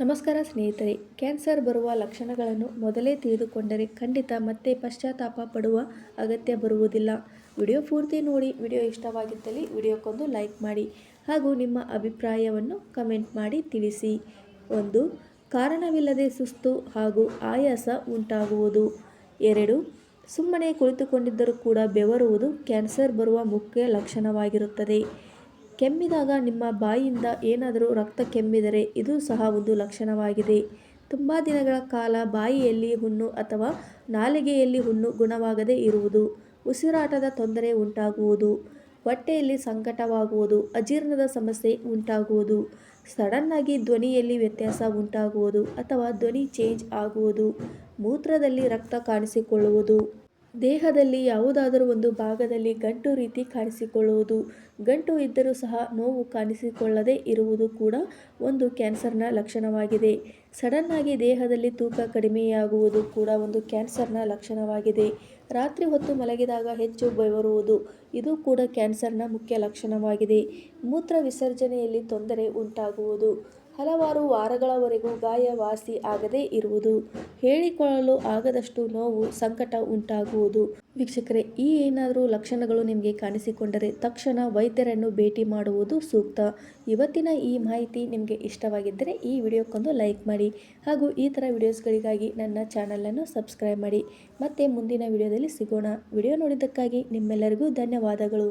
ನಮಸ್ಕಾರ ಸ್ನೇಹಿತರೆ, ಕ್ಯಾನ್ಸರ್ ಬರುವ ಲಕ್ಷಣಗಳನ್ನು ಮೊದಲೇ ತಿಳಿದುಕೊಂಡರೆ ಖಂಡಿತ ಮತ್ತೆ ಪಶ್ಚಾತ್ತಾಪ ಪಡುವ ಅಗತ್ಯ ಬರುವುದಿಲ್ಲ. ವಿಡಿಯೋ ಪೂರ್ತಿ ನೋಡಿ, ವಿಡಿಯೋ ಇಷ್ಟವಾಗಿದ್ದಲ್ಲಿ ವಿಡಿಯೋಕ್ಕೊಂದು ಲೈಕ್ ಮಾಡಿ ಹಾಗೂ ನಿಮ್ಮ ಅಭಿಪ್ರಾಯವನ್ನು ಕಮೆಂಟ್ ಮಾಡಿ ತಿಳಿಸಿ. ಒಂದು, ಕಾರಣವಿಲ್ಲದೆ ಸುಸ್ತು ಹಾಗೂ ಆಯಾಸ ಉಂಟಾಗುವುದು. ಎರಡು, ಸುಮ್ಮನೆ ಕುಳಿತುಕೊಂಡಿದ್ದರೂ ಕೂಡ ಬೆವರುವುದು ಕ್ಯಾನ್ಸರ್ ಬರುವ ಮುಖ್ಯ ಲಕ್ಷಣವಾಗಿರುತ್ತದೆ. ಕೆಮ್ಮಿದಾಗ ನಿಮ್ಮ ಬಾಯಿಯಿಂದ ಏನಾದರೂ ರಕ್ತ ಕೆಮ್ಮಿದರೆ ಇದು ಸಹ ಒಂದು ಲಕ್ಷಣವಾಗಿದೆ. ತುಂಬ ದಿನಗಳ ಕಾಲ ಬಾಯಿಯಲ್ಲಿ ಹುಣ್ಣು ಅಥವಾ ನಾಲಿಗೆಯಲ್ಲಿ ಹುಣ್ಣು ಗುಣವಾಗದೇ ಇರುವುದು, ಉಸಿರಾಟದ ತೊಂದರೆ ಉಂಟಾಗುವುದು, ಹೊಟ್ಟೆಯಲ್ಲಿ ಸಂಕಟವಾಗುವುದು, ಅಜೀರ್ಣದ ಸಮಸ್ಯೆ ಉಂಟಾಗುವುದು, ಸಡನ್ನಾಗಿ ಧ್ವನಿಯಲ್ಲಿ ವ್ಯತ್ಯಾಸ ಉಂಟಾಗುವುದು ಅಥವಾ ಧ್ವನಿ ಚೇಂಜ್ ಆಗುವುದು, ಮೂತ್ರದಲ್ಲಿ ರಕ್ತ ಕಾಣಿಸಿಕೊಳ್ಳುವುದು. ದೇಹದಲ್ಲಿ ಯಾವುದಾದರೂ ಒಂದು ಭಾಗದಲ್ಲಿ ಗಂಟು ರೀತಿ ಕಾಣಿಸಿಕೊಳ್ಳುವುದು. ಗಂಟು ಇದ್ದರೂ ಸಹ ನೋವು ಕಾಣಿಸಿಕೊಳ್ಳದೇ ಇರುವುದು ಕೂಡ ಒಂದು ಕ್ಯಾನ್ಸರ್ನ ಲಕ್ಷಣವಾಗಿದೆ. ಸಡನ್ನಾಗಿ ದೇಹದಲ್ಲಿ ತೂಕ ಕಡಿಮೆಯಾಗುವುದು ಕೂಡ ಒಂದು ಕ್ಯಾನ್ಸರ್ನ ಲಕ್ಷಣವಾಗಿದೆ. ರಾತ್ರಿ ಹೊತ್ತು ಮಲಗಿದಾಗ ಹೆಚ್ಚು ಬೆವರುವುದು, ಇದು ಕೂಡ ಕ್ಯಾನ್ಸರ್ನ ಮುಖ್ಯ ಲಕ್ಷಣವಾಗಿದೆ. ಮೂತ್ರ ವಿಸರ್ಜನೆಯಲ್ಲಿ ತೊಂದರೆ ಉಂಟಾಗುವುದು. ಹಲವಾರು ವಾರಗಳವರೆಗೂ ಗಾಯ ವಾಸಿ ಆಗದೇ ಇರುವುದು. ಹೇಳಿಕೊಳ್ಳಲು ಆಗದಷ್ಟು ನೋವು, ಸಂಕಟ ಉಂಟಾಗುವುದು. ವೀಕ್ಷಕರೇ, ಈ ಏನಾದರೂ ಲಕ್ಷಣಗಳು ನಿಮಗೆ ಕಾಣಿಸಿಕೊಂಡರೆ ತಕ್ಷಣ ವೈದ್ಯರನ್ನು ಭೇಟಿ ಮಾಡುವುದು ಸೂಕ್ತ. ಇವತ್ತಿನ ಈ ಮಾಹಿತಿ ನಿಮಗೆ ಇಷ್ಟವಾಗಿದ್ದರೆ ಈ ವಿಡಿಯೋಕ್ಕೊಂದು ಲೈಕ್ ಮಾಡಿ ಹಾಗೂ ಈ ಥರ ವಿಡಿಯೋಸ್ಗಳಿಗಾಗಿ ನನ್ನ ಚಾನಲನ್ನು ಸಬ್ಸ್ಕ್ರೈಬ್ ಮಾಡಿ. ಮತ್ತೆ ಮುಂದಿನ ವಿಡಿಯೋದಲ್ಲಿ ಸಿಗೋಣ. ವಿಡಿಯೋ ನೋಡಿದ್ದಕ್ಕಾಗಿ ನಿಮ್ಮೆಲ್ಲರಿಗೂ ಧನ್ಯವಾದಗಳು.